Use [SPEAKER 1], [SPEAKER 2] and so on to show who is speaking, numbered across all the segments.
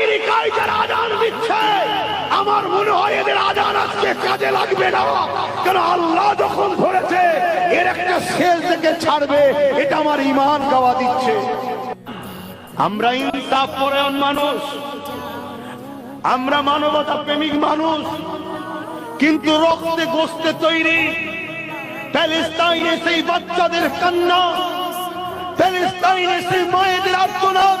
[SPEAKER 1] আমেরিকায় যারা আজান দিচ্ছে, আমার মনে হয় এদের আজান আজকে কাজে লাগবে না। কেন আল্লাহ যখন ধরেছে, এর একটা থেকে ছাড়বে, এটা আমার ইমান গাওয়া দিচ্ছে। আমরা ইনসাফ মানুষ, আমরা মানবতা প্রেমিক মানুষ, কিন্তু রক্তে গোস্তে তৈরি, প্যালেস্তাইনে সেই বাচ্চাদের কান্না, প্যালেস্তাইনে সেই মায়েদের আর্তনাদ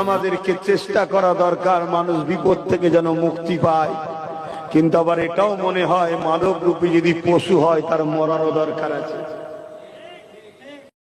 [SPEAKER 1] আমাদেরকে চেষ্টা করা দরকার, মানুষ বিপদ থেকে যেন মুক্তি পায়। কিন্তু আবার এটাও মনে হয় মানব রূপে যদি পশু হয়, তার মরারও দরকার আছে।